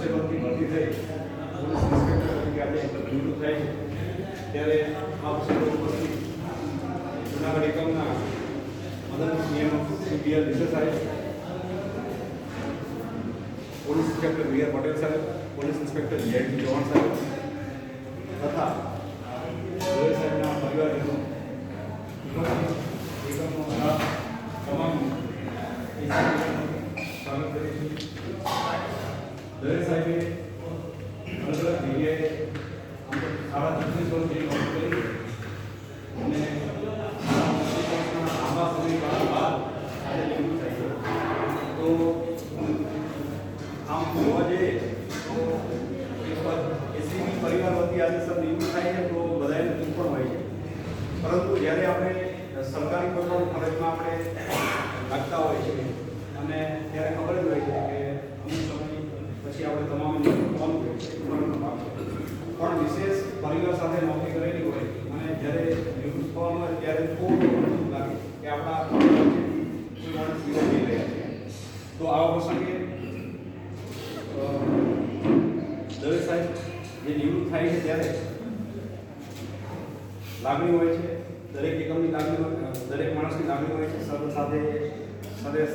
કોન્સ્ટેબલથી ભરતી થઈ police inspector તરીકે આજે નિવૃત્ત થાય છે ત્યારે આ અવસરે ઉપસ્થિત જુનાગઢ એકમના મદદ નિયામક શ્રી બી આર વિશે Saheb police inspector B R Patel Saheb police inspector Z D Chauhan Saheb તથા દવે સાહેબના પરિવારજનો એકમના તમામ સ્વાગત કરું દવે સાહેબે અલગ અલગ જગ્યાએ સાડા ત્રીસ વર્ષ જેવી નોકરી કરી અને લાંબા સમયગાળા બાદ આજે નિવૃત્ત થઈ ગયો તો આમ જોવા જઈએ તો એસીબી પરિવાર વતી આજે સર નિવૃત્ત થાય છે તો બધાને દુઃખ પણ હોય છે. પરંતુ જ્યારે આપણે સરકારી પોતાની ફરજમાં આપણે લાગતા હોય છે અને ત્યારે ખબર જ હોય છે કે અમુક સમય પછી આપણે તમામ કરવાનું હોય છે ફરજનો ભાગ છે. પણ વિશેષ પરિવાર સાથે નોકરી કરેલી હોય અને જ્યારે નિવૃત્ત થવાનું હોય ત્યારે થોડું ઘણું લાગે કે આપણા પરિવારમાંથી વિદાય લઈ રહ્યા છે તો આવા પ્રસંગે દવે સાહેબ જે નિવૃત્ત થાય છે ત્યારે લાગણી હોય છે. દરેક એકમની લાગણી દરેક માણસની લાગણી હોય છે. સાથે સાથે